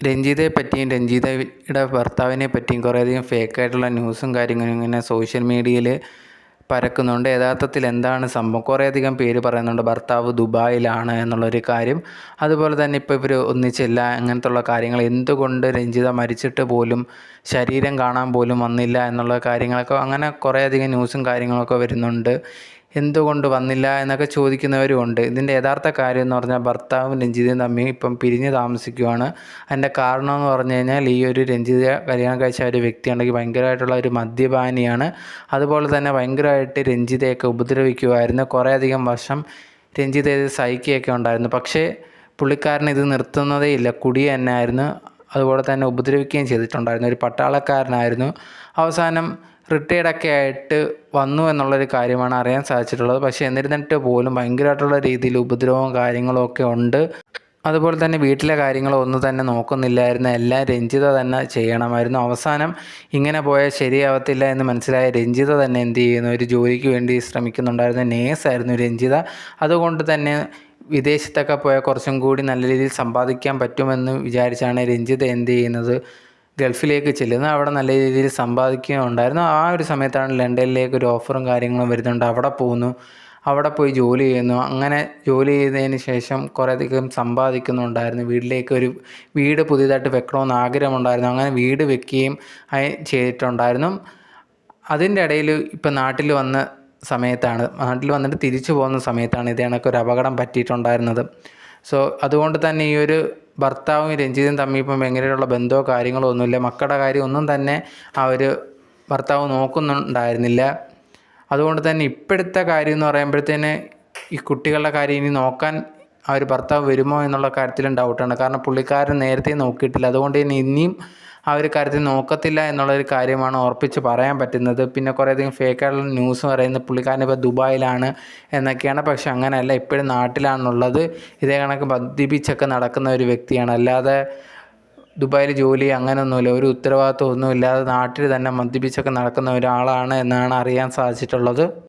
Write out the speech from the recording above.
രഞ്ജിതയെ പറ്റിയും രഞ്ജിതയുടെ ഭർത്താവിനെ പറ്റിയും കുറേയധികം ഫേക്കായിട്ടുള്ള ന്യൂസും കാര്യങ്ങളും ഇങ്ങനെ സോഷ്യൽ മീഡിയയിൽ പരക്കുന്നുണ്ട്. യഥാർത്ഥത്തിൽ എന്താണ് സംഭവം? കുറേയധികം പേര് പറയുന്നുണ്ട് ഭർത്താവ് ദുബായിലാണ് എന്നുള്ളൊരു കാര്യം. അതുപോലെ തന്നെ ഇപ്പോൾ ഇവർ ഒന്നിച്ചില്ല അങ്ങനത്തുള്ള കാര്യങ്ങൾ. എന്തുകൊണ്ട് രഞ്ജിത മരിച്ചിട്ട് പോലും ശരീരം കാണാൻ പോലും വന്നില്ല എന്നുള്ള കാര്യങ്ങളൊക്കെ അങ്ങനെ കുറേയധികം ന്യൂസും കാര്യങ്ങളൊക്കെ വരുന്നുണ്ട്. എന്തുകൊണ്ട് വന്നില്ല എന്നൊക്കെ ചോദിക്കുന്നവരും ഉണ്ട് ഇതിന്റെ യഥാർത്ഥ കാര്യം എന്ന് പറഞ്ഞാൽ ഭർത്താവും രഞ്ജിതയും തമ്മിൽ ഇപ്പം പിരിഞ്ഞ് താമസിക്കുകയാണ് അതിന്റെ കാരണം എന്ന് പറഞ്ഞു കഴിഞ്ഞാൽ ഈ ഒരു രഞ്ജിത കല്യാണം കഴിച്ച ഒരു വ്യക്തിയാണെങ്കിൽ ഭയങ്കരമായിട്ടുള്ള ഒരു മദ്യപാനിയാണ്. അതുപോലെ തന്നെ ഭയങ്കരമായിട്ട് രഞ്ജിതയൊക്കെ ഉപദ്രവിക്കുമായിരുന്നു കുറേയധികം വർഷം രഞ്ജിത സഹിക്കുകയൊക്കെ ഉണ്ടായിരുന്നു. പക്ഷേ പുള്ളിക്കാരൻ ഇത് നിർത്തുന്നതേ ഇല്ല. കുടി തന്നെയായിരുന്നു. അതുപോലെ തന്നെ ഉപദ്രവിക്കുകയും ചെയ്തിട്ടുണ്ടായിരുന്നു. ഒരു പട്ടാളക്കാരനായിരുന്നു. അവസാനം റിട്ടയർഡൊക്കെ ആയിട്ട് വന്നു എന്നുള്ളൊരു കാര്യമാണ് അറിയാൻ സാധിച്ചിട്ടുള്ളത്. പക്ഷേ എന്നിരുന്നിട്ട് പോലും ഭയങ്കരമായിട്ടുള്ള രീതിയിൽ ഉപദ്രവവും കാര്യങ്ങളും ഒക്കെ ഉണ്ട്. അതുപോലെ തന്നെ വീട്ടിലെ കാര്യങ്ങളൊന്നും തന്നെ നോക്കുന്നില്ലായിരുന്നു. എല്ലാം രഞ്ജിത തന്നെ ചെയ്യണമായിരുന്നു. അവസാനം ഇങ്ങനെ പോയാൽ ശരിയാവത്തില്ല എന്ന് മനസ്സിലായ രഞ്ജിത തന്നെ എന്ത് ചെയ്യുന്നു? ഒരു ജോലിക്ക് വേണ്ടി ശ്രമിക്കുന്നുണ്ടായിരുന്നു നേഴ്സായിരുന്നു രഞ്ജിത. അതുകൊണ്ട് തന്നെ വിദേശത്തൊക്കെ പോയാൽ കുറച്ചും കൂടി നല്ല രീതിയിൽ സമ്പാദിക്കാൻ പറ്റുമെന്ന് വിചാരിച്ചാണ് രഞ്ജിത് എന്ത് ചെയ്യുന്നത്? ഗൾഫിലേക്ക് ചെല്ലുന്നത് അവിടെ നല്ല രീതിയിൽ സമ്പാദിക്കുകയുണ്ടായിരുന്നു. ആ ഒരു സമയത്താണ് ലണ്ടനിലേക്ക് ഒരു ഓഫറും കാര്യങ്ങളും വരുന്നുണ്ട്. അവിടെ പോകുന്നു. അവിടെ പോയി ജോലി ചെയ്യുന്നു. അങ്ങനെ ജോലി ചെയ്തതിന് ശേഷം കുറേയധികം സമ്പാദിക്കുന്നുണ്ടായിരുന്നു. വീട്ടിലേക്ക് ഒരു വീട് പുതിയതായിട്ട് വെക്കണമെന്ന് ആഗ്രഹമുണ്ടായിരുന്നു. അങ്ങനെ വീട് വെക്കുകയും ചെയ്തിട്ടുണ്ടായിരുന്നു. അതിന്റെ ഇടയിൽ ഇപ്പം നാട്ടിൽ വന്ന സമയത്താണ്. നാട്ടിൽ വന്നിട്ട് തിരിച്ചു പോകുന്ന സമയത്താണ് ഇത് കണക്ക് ഒരു അപകടം പറ്റിയിട്ടുണ്ടായിരുന്നത്. സോ അതുകൊണ്ട് തന്നെ ഈ ഒരു ഭർത്താവും രഞ്ജിതും തമ്മിൽ ഇപ്പം എങ്ങനെയുള്ള ബന്ധമോ കാര്യങ്ങളോ ഒന്നുമില്ല. മക്കളുടെ കാര്യം ഒന്നും തന്നെ ആ ഒരു ഭർത്താവ് നോക്കുന്നുണ്ടായിരുന്നില്ല. അതുകൊണ്ട് തന്നെ ഇപ്പോഴത്തെ കാര്യം എന്ന് പറയുമ്പോഴത്തേന് ഈ കുട്ടികളുടെ കാര്യം ഇനി നോക്കാൻ ആ ഒരു ഭർത്താവ് വരുമോ എന്നുള്ള കാര്യത്തിലും ഡൗട്ടാണ് കാരണം പുള്ളിക്കാരൻ നേരത്തെ നോക്കിയിട്ടില്ല. അതുകൊണ്ട് തന്നെ ഇനിയും ആ ഒരു കാര്യത്തിൽ നോക്കത്തില്ല എന്നുള്ളൊരു കാര്യമാണ് ഉറപ്പിച്ച് പറയാൻ പറ്റുന്നത്. പിന്നെ കുറേയധികം ഫേക്കായിട്ടുള്ള ന്യൂസ് പറയുന്നത് പുള്ളിക്കാരൻ ഇപ്പോൾ ദുബായിലാണ് എന്നൊക്കെയാണ്. പക്ഷെ അങ്ങനെയല്ല. ഇപ്പോഴും നാട്ടിലാണുള്ളത്. ഇതേ കണക്ക് മദ്യപിച്ചൊക്കെ നടക്കുന്ന ഒരു വ്യക്തിയാണ്. അല്ലാതെ ദുബായിൽ ജോലി അങ്ങനെയൊന്നുമില്ല. ഒരു ഉത്തരവാദിത്വം ഒന്നുമില്ലാതെ നാട്ടിൽ തന്നെ മദ്യപിച്ചൊക്കെ നടക്കുന്ന ഒരാളാണ് എന്നാണ് അറിയാൻ സാധിച്ചിട്ടുള്ളത്.